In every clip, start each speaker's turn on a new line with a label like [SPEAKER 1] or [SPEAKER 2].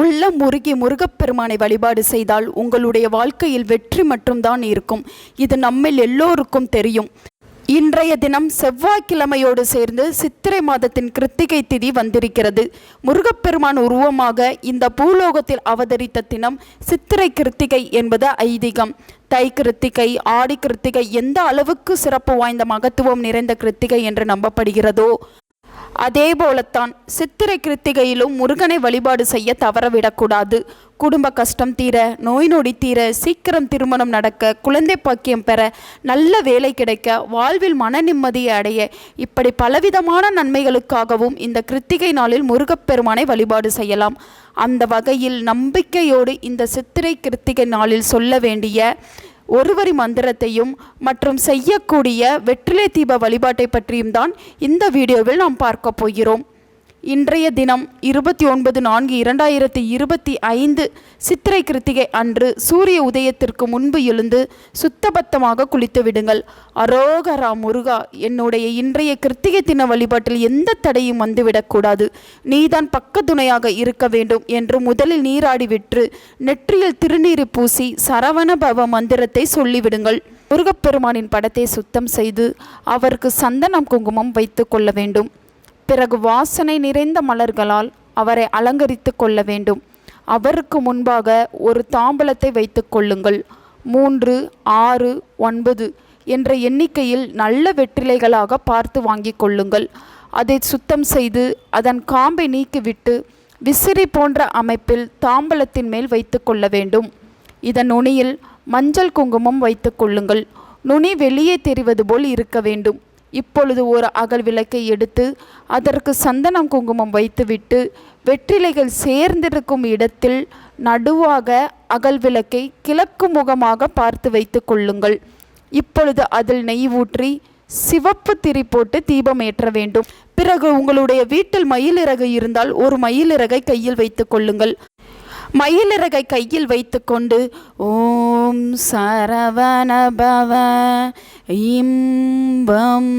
[SPEAKER 1] உள்ள முருகி முருகப்பெருமானை வழிபாடு செய்தால் உங்களுடைய வாழ்க்கையில் வெற்றி மட்டும்தான் இருக்கும். இது நம்மில் எல்லோருக்கும் தெரியும். இன்றைய தினம் செவ்வாய்க்கிழமையோடு சேர்ந்து சித்திரை மாதத்தின் கிருத்திகை திதி வந்திருக்கிறது. முருகப்பெருமான் உருவமாக இந்த பூலோகத்தில் அவதரித்த தினம் சித்திரை கிருத்திகை என்பது ஐதீகம். தை கிருத்திகை ஆடி கிருத்திகை எந்த அளவுக்கு சிறப்பு வாய்ந்த மகத்துவம் நிறைந்த கிருத்திகை என்று நம்பப்படுகிறதோ அதே போலத்தான் சித்திரை கிருத்திகையிலும் முருகனை வழிபாடு செய்ய தவறவிடக்கூடாது. குடும்ப கஷ்டம் தீர நோய் நொடி தீர சீக்கிரம் திருமணம் நடக்க குழந்தை பாக்கியம் பெற நல்ல வேலை கிடைக்க வாழ்வில் மன நிம்மதியை அடைய இப்படி பலவிதமான நன்மைகளுக்காகவும் இந்த கிருத்திகை நாளில் முருகப்பெருமானை வழிபாடு செய்யலாம். அந்த வகையில் நம்பிக்கையோடு இந்த சித்திரை கிருத்திகை நாளில் சொல்ல வேண்டிய ஒருவரி மந்திரத்தையும் மற்றும் செய்யக்கூடிய வெற்றிலை தீப வழிபாட்டை பற்றியும் தான் இந்த வீடியோவில் நாம் பார்க்க போகிறோம். இன்றைய தினம் இருபத்தி ஒன்பது நான்கு இரண்டாயிரத்தி இருபத்தி ஐந்து சித்திரை கிருத்திகை அன்று சூரிய உதயத்திற்கு முன்பு எழுந்து சுத்தபத்தமாக குளித்து விடுங்கள். அரோகரா முருகா என்னுடைய இன்றைய கிருத்திகை தின வழிபாட்டில் எந்த தடையும் வந்துவிடக்கூடாது நீதான் பக்கத்துணையாக இருக்க வேண்டும் என்று முதலில் நீராடி விற்று நெற்றியில் திருநீர் பூசி சரவண பவ மந்திரத்தை சொல்லிவிடுங்கள். முருகப்பெருமானின் படத்தை சுத்தம் செய்து அவருக்கு சந்தனம் குங்குமம் வைத்து கொள்ள வேண்டும். பிறகு வாசனை நிறைந்த மலர்களால் அவரை அலங்கரித்து கொள்ள வேண்டும். அவருக்கு முன்பாக ஒரு தாம்பலத்தை வைத்து கொள்ளுங்கள். மூன்று ஆறு ஒன்பது என்ற எண்ணிக்கையில் நல்ல வெற்றிலைகளாக பார்த்து வாங்கிக் கொள்ளுங்கள். அதை சுத்தம் செய்து அதன் காம்பை நீக்கிவிட்டு விசிறி போன்ற அமைப்பில் தாம்பலத்தின் மேல் வைத்து கொள்ள வேண்டும். இதன் நுனியில் மஞ்சள் குங்குமம் வைத்து கொள்ளுங்கள். நுனி வெளியே தெரிவது போல் இருக்க வேண்டும். இப்பொழுது ஒரு அகல் விளக்கை எடுத்து அதற்கு சந்தனம் குங்குமம் வைத்துவிட்டு வெற்றிலைகள் சேர்ந்திருக்கும் இடத்தில் நடுவாக அகல் விளக்கை கிழக்கு முகமாக பார்த்து வைத்து கொள்ளுங்கள். இப்பொழுது அதில் நெய் ஊற்றி சிவப்பு திரி போட்டு தீபம் ஏற்ற வேண்டும். பிறகு உங்களுடைய வீட்டில் மயிலிறகு இருந்தால் ஒரு மயிலிறகை கையில் வைத்து கொள்ளுங்கள். மயிலிறகை கையில் வைத்துக்கொண்டு ஓம் சரவணபவ இம்பம்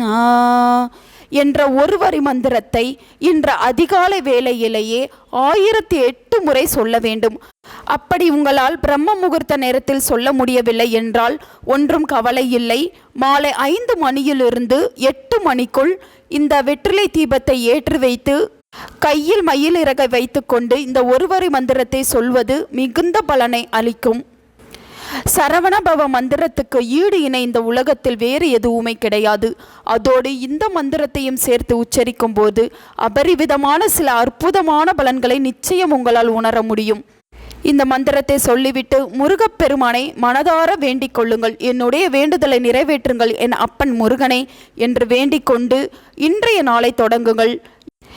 [SPEAKER 1] ஆ என்ற ஒருவரி மந்திரத்தை இன்று அதிகாலை வேளையிலேயே ஆயிரத்தி எட்டு முறை சொல்ல வேண்டும். அப்படி உங்களால் பிரம்ம முகூர்த்த நேரத்தில் சொல்ல முடியவில்லை என்றால் ஒன்றும் கவலை இல்லை. மாலை ஐந்து மணியிலிருந்து எட்டு மணிக்குள் இந்த வெற்றிலை தீபத்தை ஏற்றி வைத்து கையில் மயில் இறகை வைத்துக்கொண்டு இந்த ஒருவரி மந்திரத்தை சொல்வது மிகுந்த பலனை அளிக்கும். சரவணபவ மந்திரத்துக்கு ஈடு இணை இந்த உலகத்தில் வேறு எதுவுமே கிடையாது. அதோடு இந்த மந்திரத்தையும் சேர்த்து உச்சரிக்கும் போது அபரிவிதமான சில அற்புதமான பலன்களை நிச்சயம் உங்களால் உணர முடியும். இந்த மந்திரத்தை சொல்லிவிட்டு முருகப்பெருமானை மனதார வேண்டிக் கொள்ளுங்கள். என்னுடைய வேண்டுதலை நிறைவேற்றுங்கள். என் அப்பன் முருகனை என்று வேண்டிக் கொண்டு இன்றைய நாளை தொடங்குங்கள்.